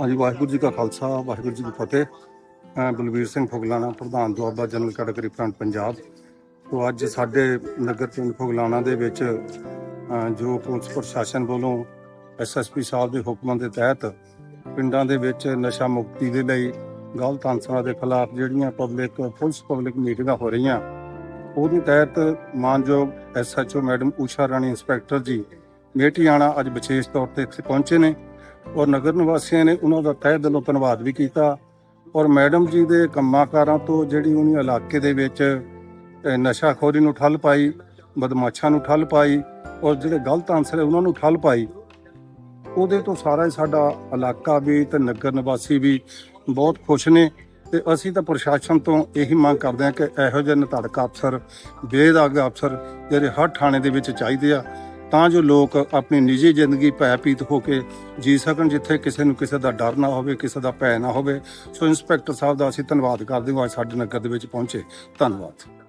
ਹਾਂਜੀ, ਵਾਹਿਗੁਰੂ ਜੀ ਕਾ ਖਾਲਸਾ, ਵਾਹਿਗੁਰੂ ਜੀ ਕੀ ਫਤਿਹ। ਮੈਂ ਬਲਵੀਰ ਸਿੰਘ ਫੁਗਲਾਣਾ, ਪ੍ਰਧਾਨ Doaba general category front Punjab. ਤੋਂ ਅੱਜ ਸਾਡੇ ਨਗਰ ਪਿੰਡ ਫੁਗਲਾਣਾ ਦੇ ਵਿੱਚ ਜੋ ਪੁਲਿਸ ਪ੍ਰਸ਼ਾਸਨ ਵੱਲੋਂ ਐਸਐਸਪੀ ਸਾਹਿਬ ਦੇ ਹੁਕਮਾਂ ਦੇ ਤਹਿਤ ਪਿੰਡਾਂ ਦੇ ਵਿੱਚ ਨਸ਼ਾ ਮੁਕਤੀ ਦੇ ਲਈ ਗਲਤ ਅਨਸਰਾਂ ਦੇ ਖਿਲਾਫ ਜਿਹੜੀਆਂ ਪਬਲਿਕ, ਪੁਲਿਸ ਪਬਲਿਕ ਮੀਟਿੰਗਾਂ ਹੋ ਰਹੀਆਂ, ਉਹਦੇ ਤਹਿਤ ਮਾਨਯੋਗ SHO madam Usha Rani, inspector ji Metiana ਅੱਜ ਵਿਸ਼ੇਸ਼ ਤੌਰ ਤੇ ਇੱਥੇ ਪਹੁੰਚੇ ਨੇ। ਔਰ ਨਗਰ ਨਿਵਾਸੀਆਂ ਨੇ ਉਹਨਾਂ ਦਾ ਤਹਿ ਦਿਲੋਂ ਧੰਨਵਾਦ ਵੀ ਕੀਤਾ। ਔਰ ਮੈਡਮ ਜੀ ਦੇ ਕੰਮਾਂ-ਕਾਰਾਂ ਤੋਂ ਜਿਹੜੀ ਉਹਨੇ ਇਲਾਕੇ ਦੇ ਵਿੱਚ ਨਸ਼ਾਖੋਰੀ ਨੂੰ ਠੱਲ ਪਾਈ, ਬਦਮਾਸ਼ਾਂ ਨੂੰ ਠੱਲ ਪਾਈ ਔਰ ਜਿਹੜੇ ਗਲਤ ਆਨਸਰ ਹੈ ਉਹਨਾਂ ਨੂੰ ਠੱਲ ਪਾਈ, ਉਹਦੇ ਤੋਂ ਸਾਰਾ ਸਾਡਾ ਇਲਾਕਾ ਵੀ ਤੇ ਨਗਰ ਨਿਵਾਸੀ ਵੀ ਬਹੁਤ ਖੁਸ਼ ਨੇ ਤੇ ਅਸੀਂ ਤਾਂ ਪ੍ਰਸ਼ਾਸਨ ਤੋਂ ਇਹੀ ਮੰਗ ਕਰਦੇ ਹਾਂ ਕਿ ਇਹੋ ਜਿਹੇ ਨਿਧੜਕ ਅਫਸਰ, ਬੇਦਾਗ ਅਫਸਰ ਜਿਹੜੇ ਹਰ ਥਾਣੇ ਦੇ ਵਿੱਚ ਚਾਹੀਦੇ ਆ ਤਾਂ ਜੋ ਲੋਕ ਆਪਣੀ ਨਿੱਜੀ ਜ਼ਿੰਦਗੀ ਭੈਭੀਤ ਹੋ ਕੇ ਜੀ ਸਕਣ, ਜਿੱਥੇ ਕਿਸੇ ਨੂੰ ਕਿਸੇ ਦਾ ਡਰ ਨਾ ਹੋਵੇ, ਕਿਸੇ ਦਾ ਭੈ ਨਾ ਹੋਵੇ। ਸੋ ਇੰਸਪੈਕਟਰ ਸਾਹਿਬ ਦਾ ਅਸੀਂ ਧੰਨਵਾਦ ਕਰਦੇ ਹਾਂ। ਅੱਜ ਸਾਡੇ ਨਗਰ ਦੇ ਵਿੱਚ ਪਹੁੰਚੇ। ਧੰਨਵਾਦ।